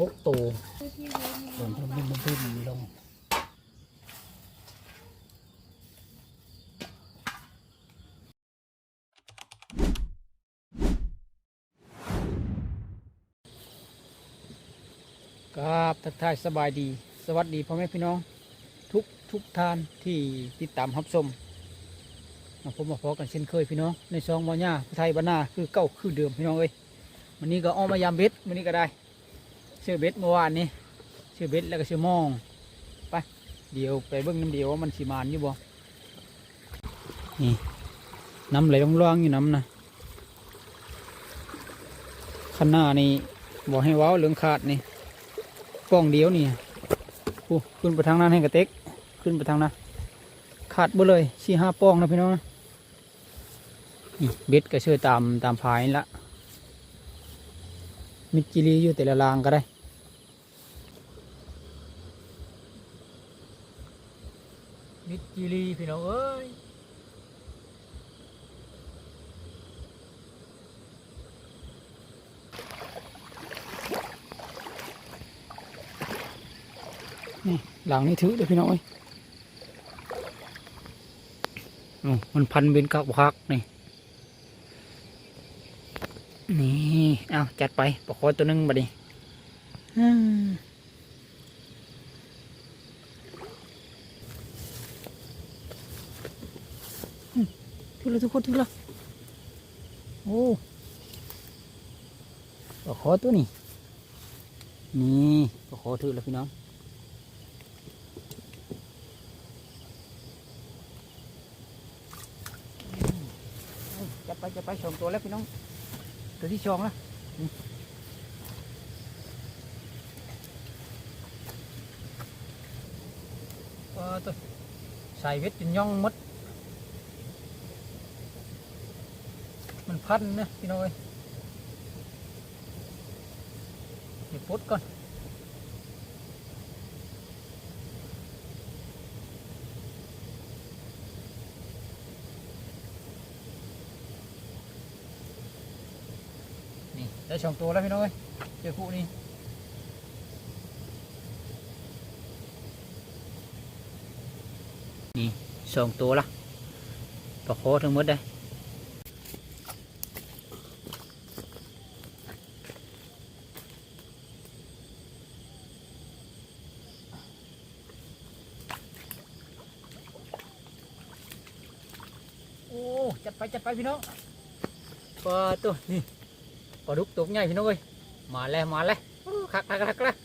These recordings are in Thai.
หกตัวส่วนเพิ่มเพิ่มเพิ่มลงครับทักทายสบายดี สวัสดีพ่อแม่พี่น้อง ทุกทุกท่านที่ติดตามรับชมมาพบมาพอกันเช่นเคยพี่น้องในซองมอญ่าไทยบ้านนาคือเก้าคือเดิมพี่น้องเอ้ยวันนี้ก็เออกมายามเบ็ดวันนี้ก็ได้ ชื่อเบ็ดเมื่อวานนี้ชื่อเบ็ดแล้วก็ชื่อมองไปเดี๋ยวไปเบิ้งน้ำเดียวว่ามันสีมานอยู่บ่นี่น้ำไหลลงล่างๆอยู่น้ำนะข้างหน้านี่บอกให้ว้าวเรื่องขาดนี่ป้องเดียวนี่โอ้ขึ้นไปทางนั้นให้กระเต็กขึ้นไปทางนั้นขาดบ่เลยสี่ห้าป้องนะพี่น้องนี่เบ็ดก็เชื่อตามตามพายละ มิดจิลีอยู่แต่ละรางก็ได้ มิดจิลีพี่น้องเอ้ยนี่หลังนี่ถือเด้อพี่น้องเอ้ยโอ้มันพันเป็นกับพักนี่ นี่เอาจัดไปปลาคอตัวหนึงบัดนี้อืมอืมถือแล้วทุกคนถือแล้วโอ้ปลาคอตัวนี้นี่ปลาคอถือแล้วพี่น้องจะไปจะไปสองตัวแล้วพี่น้อง ตัวที่ชองนะตัวใส่เวทจนย่องมด มันพันนะพี่น้องเอ้ยเดี๋ยวปลดก่อน นี่ ได้สองตัวแล้วพี่น้องเอ้ยเจอคู่นี้นี่สองตัวละปลาโคทั้งหมดได้โอ้จัดไปจัดไปพี่น้องปลาตัวนี่ ลาดุกตัวใหญ่พี่น้องเอ้ยมาแล้วมาแล้วคักคักคักคัก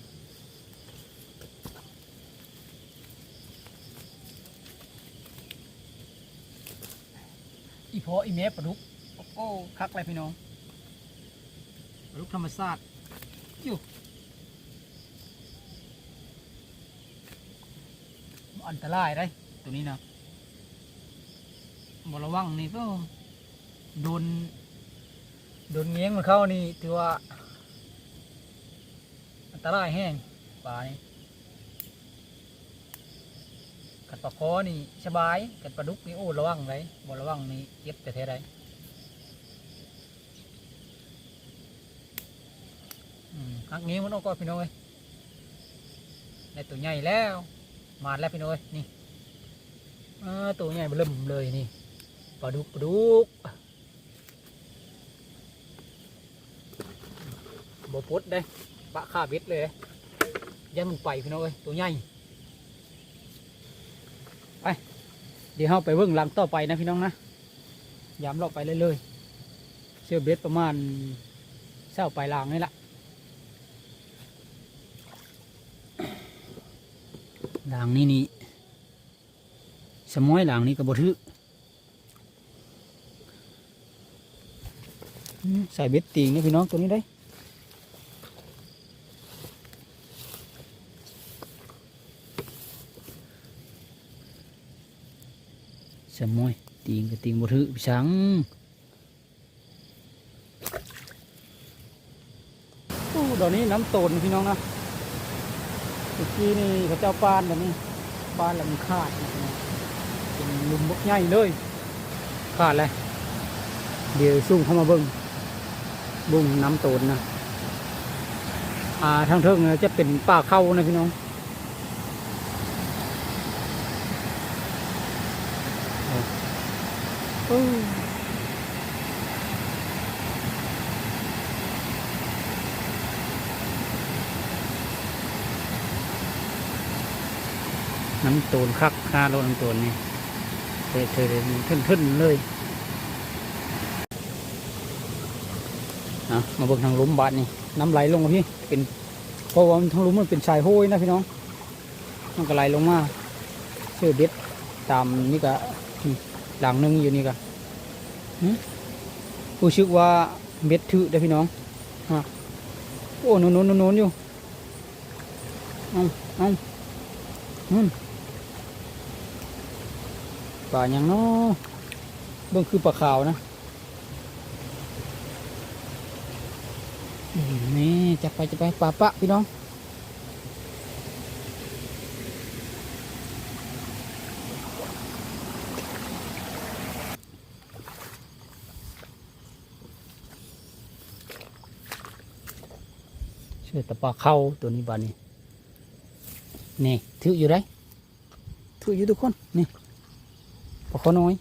อีพออีเมปลาดุกโอ้โหคักเลยพี่น้องปลาดุกธรรมชาติอยู่อันตรายได้ตัวนี้นะบระวังนี่ก็โดน โดนเงี้ยงมันเข้านี่ถือว่า อันตรายแห้งปลานี่กัดปลาคอนี่สบายกัดปลาดุกนี่โอ้ระวังเลยบ่ระวังนี่เจ็บแต่เท่าไรอืมหักเงี้ยงมันออกก่อนพี่น้องเอ้ยในตัวใหญ่แล้ว มาแล้วพี่น้องเอ้ยนี่ตัวใหญ่เบิ่มเลยนี่ปลาดุกปลาดุก บปดได้ปะข้าเบ็ดเลยยังมันไปพี่น้องเอ้ยตัวใหญ่ไปเดี๋ยวเราไปเบิ่งหลังต่อไปนะพี่น้องนะยามเราไปเรื่อยๆเชื่อเบ็ดประมาณเช้าปลายลางนี่ละหลังนี่นี่สมอยหลังนี่กับบทึอืมใส่เบ็ดตีงนี่พี่น้องตัวนี้ได้ สมอยตีงกับตีงบ่ถือสังโอ้ดอกนี้น้ำโตนพี่น้องนะเมื่อกี้นี่เขาเจ้าปานแบบนี้ปานแล้วมันขาดเป็นลุมบกใหญ่เลยขาดเลยเดี๋ยวซุ่มเข้ามาเบิ้งบุ้งน้ำโตนนะอ่าทางเทิงจะเป็นป่าเข้านะพี่น้องโอ้ น้ำตูนคักค่าโลน้ำตูนนี่เธอเธอทึ่นๆเลยอะมาเบิ่งทางลุมบาดนี่น้ำไหลลงพี่เป็นเพราะว่าทางลุมมันเป็นชายห้วยนะพี่น้องมันก็ไหลลงมาเชื่อเด็ดตามนี่ก็ หลังหนึงอยู่นี่ก็หึรู้สึกว่าเบ็ดถือได้พี่น้องฮะโอ้โนนโนนโนนอยู่เอาเอานู่นป่าหยังนาะเบิ่งคือปลาขาวนะนี่จะไปจะไปป่าปะพี่น้อง อแตะปลาเข้าตัวนี้บานนี้นี่ถืออยู่ได้ถืออยู่ทุกคนนี่ปลาข้อน้อย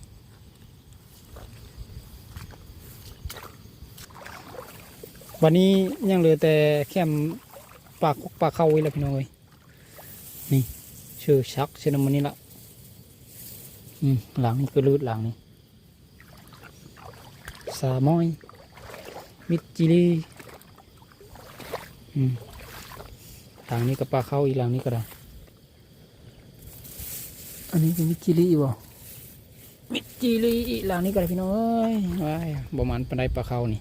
วันนี้ยังเหลือแต่แค่มปลาปลาเข้าไว้แล้วพี่น้อยนี่ชื่อชักเชนมันนี่ละอืมหลังนี่ก็ลืดหลังนี่สามอยมิจิลี หลังนี้ก็ปลาเข้าอีกหลังนี้ก็ได้ อันนี้เป็นมิดจิลีบ่มิดจิลีอีกหลังนี้ก็ได้พี่น้องเอ้ยว้ายบ่มันปานใดปลาเข้านี่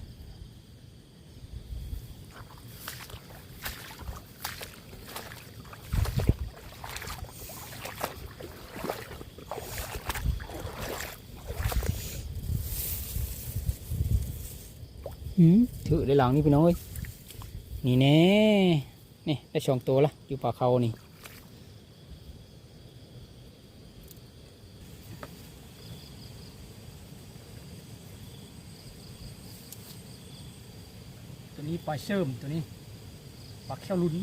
หืมถือได้หลังนี้พี่น้องเอ้ย นี่แน่นี่ได้สองตัวละอยู่ป่าเขานี่ตัวนี้ปลาเชื่อมตัวนี้ปลาแค่ลุ้น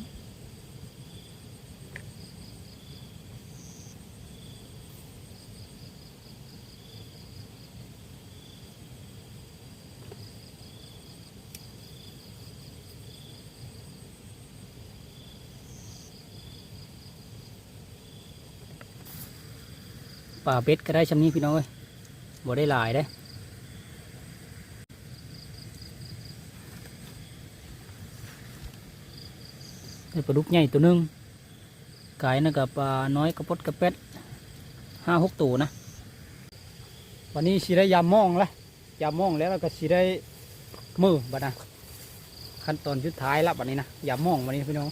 ปลาเบ็ดก็ได้ชำนี้พี่น้องเอ้ยบ่ได้หลายได้ได้ปลาดุกใหญ่ตัวหนึงกายนะกับปลาน้อยกระปดกระเป็ดห้าหกตัวนะ วันนี้สิได้ยามมองละยามมองแล้วเราก็สิได้มือบัดนะขั้นตอนสุดท้ายละบัดนี้นะยามมองวันนี้พี่น้อง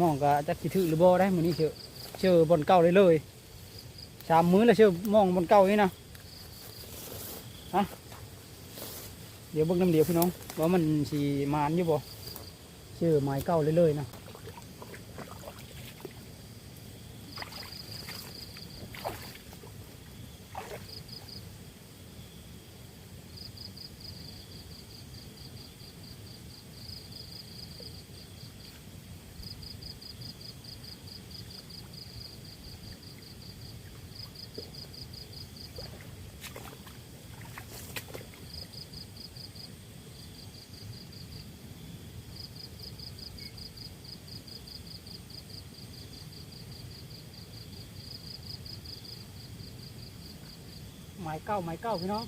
มองก็จะสิถือหรือบ่ได้มื้อนี้เชื่อเชื่อบนเก้าเลยเลย สามมื้อแล้วเชื่อมองบนเก้านี่นะฮะเดี๋ยวเบิ้งน้ำเดียวพี่น้องว่ามันสีมานอยู่บ่เชื่อไม้เก้าเรื่อยๆนะ ไม้เก้าไม้เก้าพี่น้อง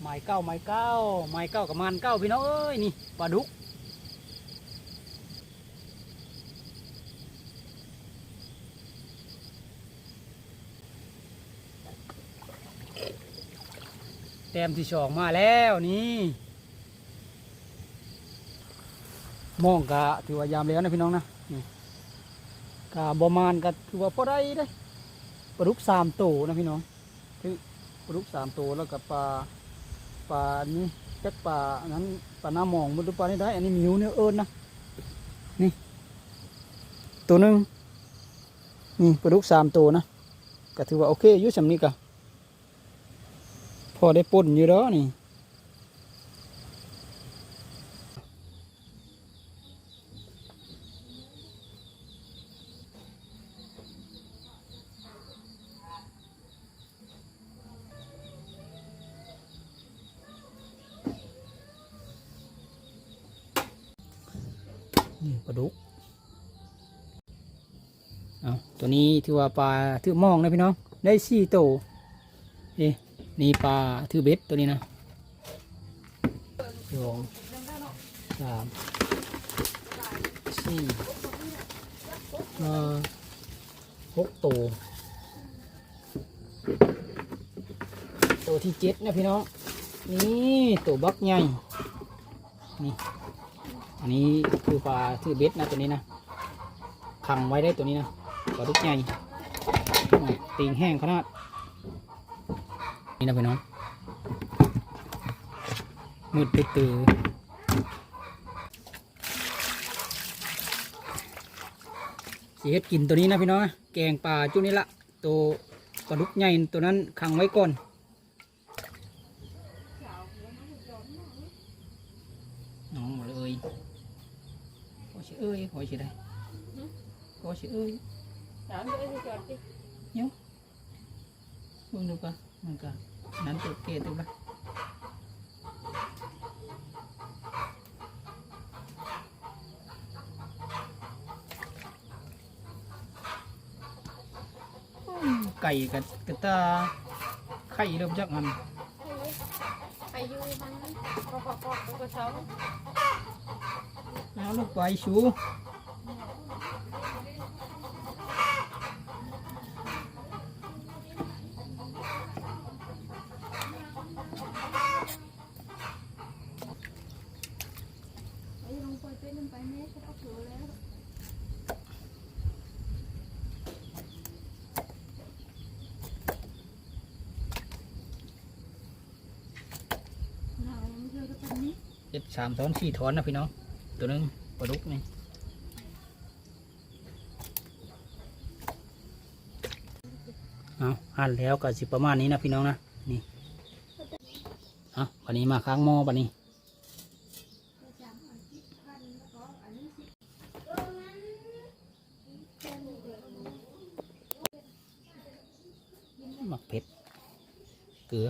ไม้เก้าไม้เก้าไม้เก้ากับมันเก้าพี่น้องเอ้ยนี่ปลาดุกแต้มที่สองมาแล้วนี่ มองกะถือว่ายามแล้วนะพี่น้องนะนี่กะบอมานกะถือว่าพอได้ได้ปลาดุกสามตัวนะพี่น้องคือปลาดุกสามตัวแล้วกับปลาปลานี่จักปลาอันนั้นปลาหน้ามองมันดูปลานี่ได้ อันนี้มิวเนี่ยเอิญนะนี่ตัวหนึ่งนี่ปลาดุกสามตัวนะก็ถือว่าโอเคอยู่สำนี้ก็พอได้ปุ่นอยู่แล้วนี่ ปลาดุกเอาตัวนี้ถือว่าปลาถือมองนะพี่น้องได้สี่โตเอ๊ะนี่ปลาถือเบ็ดตัวนี้นะสองสามสี่ห้าหกตัวตัวที่เจ็ดนะพี่น้องนี่ตัวบักใหญ่นี่ อันนี้คือปลาถือเบ็ดนะตัวนี้นะขังไว้ได้ตัวนี้นะปลาดุกใหญ่ตีงแห้งขนาดนี่นะพี่น้องมืดตื้อตื้อสีเฮ็ดกินตัวนี้นะพี่น้องแกงปลาจุนี้ละตัวปลาดุกใหญ่ตัวนั้นขังไว้ก่อนน้องหมาเลย ขอชื่อเอ้ยขอชื่อได้ขอชื่อเอ้ย Chọn cho em chọn đi. มึงดูปะมันก็นั้นตัวเกตัวละอืมไก่กับกระตาไข่เริ่มจากมัน Hay vui hắn có có có có có sống. แล้วลูกไปชู Ấy không phải tên không phải nét có cửa แล้ว nào em chưa có tên nét เจ็ดสามถอนสี่ถอนนะพี่น้อง ตัวนึงปลาดุกนี่เอาหั่นแล้วก็สิประมาณนี้นะพี่น้องนะนี่เอาวันนี้มาค้างหม้อบันนี้หมักเผ็ดเกลือ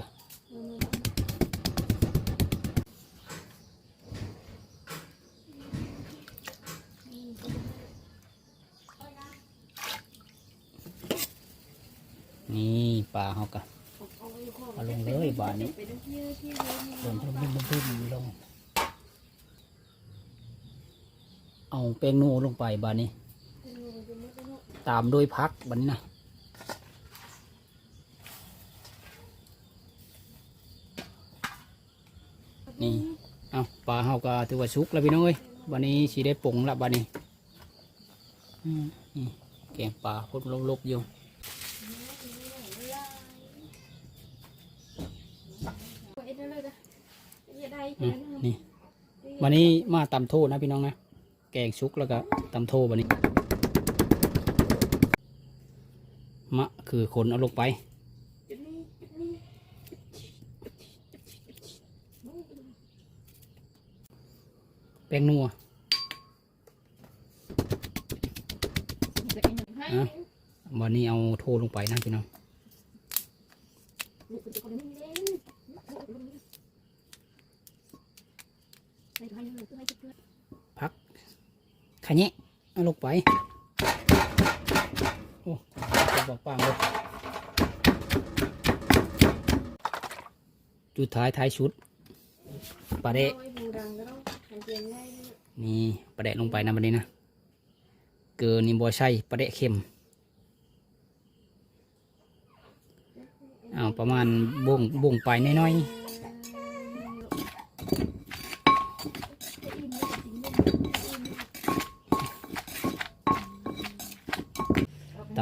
นี่ปลาเขากะเอาลงเลยบานนี้ phải được như như ลงลงลงลงลง เอาแป้งนัวลงไปบานนี้ ตามด้วยพักบัดนนะนี่เอาปลาเฮาก็ถือว่าสุกแล้วพี่น้องเอ้ยบันนี้สีได้ปรุงละบันนี้อืมนี่แกงปลาพดลบๆอยู่ vậy đó เลย vậy đây อืมนี่วันนี้มาตำโทษนะพี่น้องนะ แกงชุกแล้วก็ตำโทษวันนี้ มะคือคนเอาลงไป แป้งนัววันนี้เอาโทลงไปนะพี่น้องพัก ขะแยะเอาลงไป โอ้บอกปังเลยจุดท้ายท้ายชุดปลาเดะนี่ปลาเดะลงไปนะวันนี้นะ เกลือนี่บอใช่ปลาเดะเค็มเอาประมาณบ่งบ่งไปน้อยๆ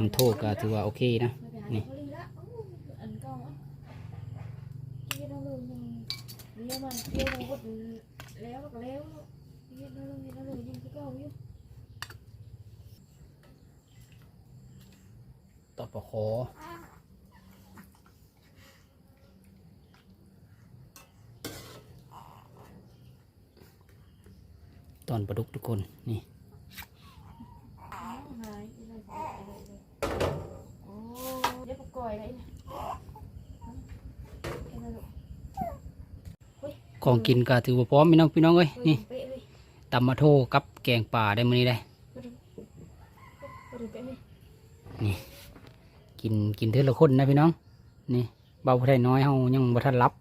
ำโทษก็ถือว่าโอเคนะนี่ต่อปขอตอนประดุกทุกคนนี่ หายอะไรอะไรเลยโอ้เดี๋ยวปก่อยอะไรนะอะไรลูก ของกินก็ถือว่าพร้อมพี่น้องพี่น้องเอ้ยนี่ตำมาโทกับแกงป่าได้มื้อนี้ได้ไปดูไปดูเป๊ะเลยกินกินเทือละคนนะพี่น้องนี่เบาผู้ใดน้อยเฮายังบ่ทันรับ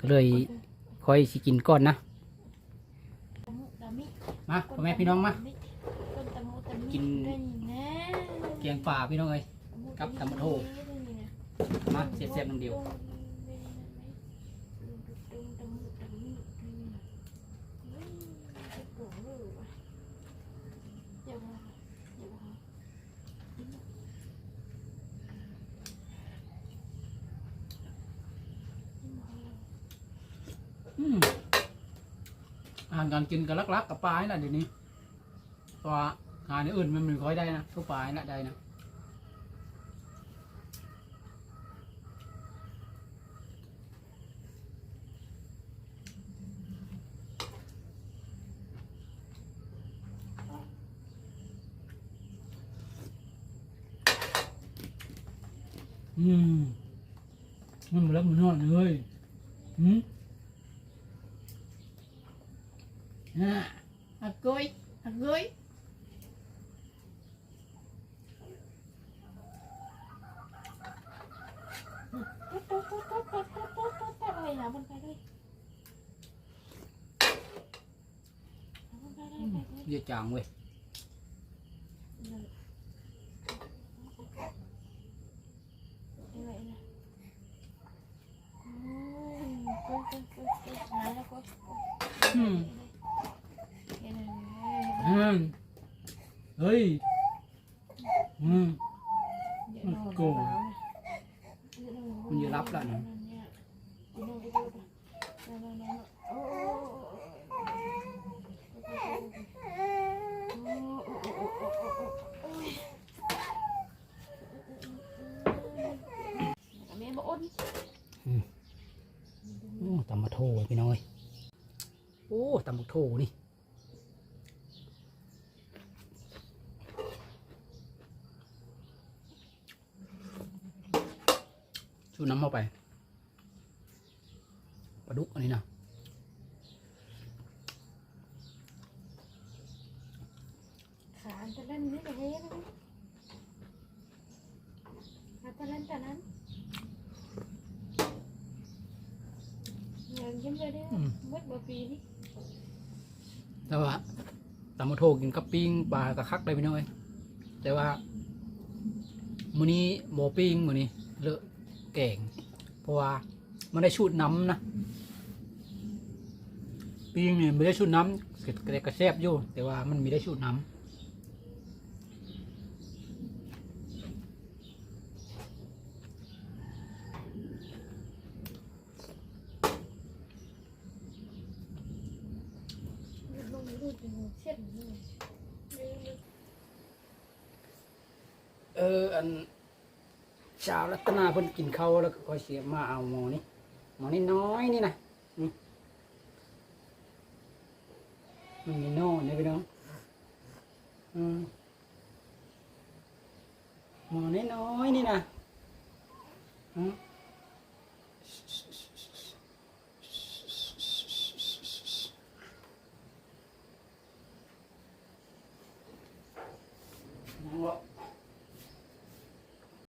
ก็เลยค่อยสิกินก่อนนะมาพ่อแม่พี่น้องมากินแกงป่าพี่น้องเอ้ยกับตะมุโทมาเสียบๆน้ำเดียว อืมอาหาร การกินกับลักๆกับปลาน่ะเดี๋ยวนี้ตัวอาหารอื่นมันไม่ค่อยได้นะทุกปลาน่ะได้นะอืมมันมาแล้วมันนอนเลยอืม อะอะกล้วยอะกล้วย อะไรหามันไปเลยหามันไปเลยไปเลย เยอะจังเว้ย อะไรนะอืมก็ก็ก็ก็หายแล้วก็ อืม เห็นไหม อืมเฮ้ยอืม เดี๋ยวโกงมันจะรับละนะแม่บอกอ้น โอ้ตำมาโถเว้ยพี่น้อย โอ้ตำมาโถนี่ชูน้ำเข้าไปป แต่เฮ้ยนะขามเลยดิมืดบ่ปีนี่แต่ว่าตำมาโถกินกับปิ้งปลากระคักได้ไม่น้อย แต่ว่ามื้อนี้โมปิ้งมื้อนี้เลอะแกงเพราะว่ามันได้ชูดน้ำนะปิ้งเนี่ยไม่ได้ชูดน้ำแต่กระแซบอยู่ แต่ว่ามันมีได้ชูดน้ำ เออ อันชาวรัตนาเพิ่นกินข้าวแล้วก็คอยเสียมาเอาหมอนี่หมอนี่น้อยนี่นะนี่มันมีน้อยนะพี่น้องอืมหมอนี่น้อยนี่นะอืม Boa.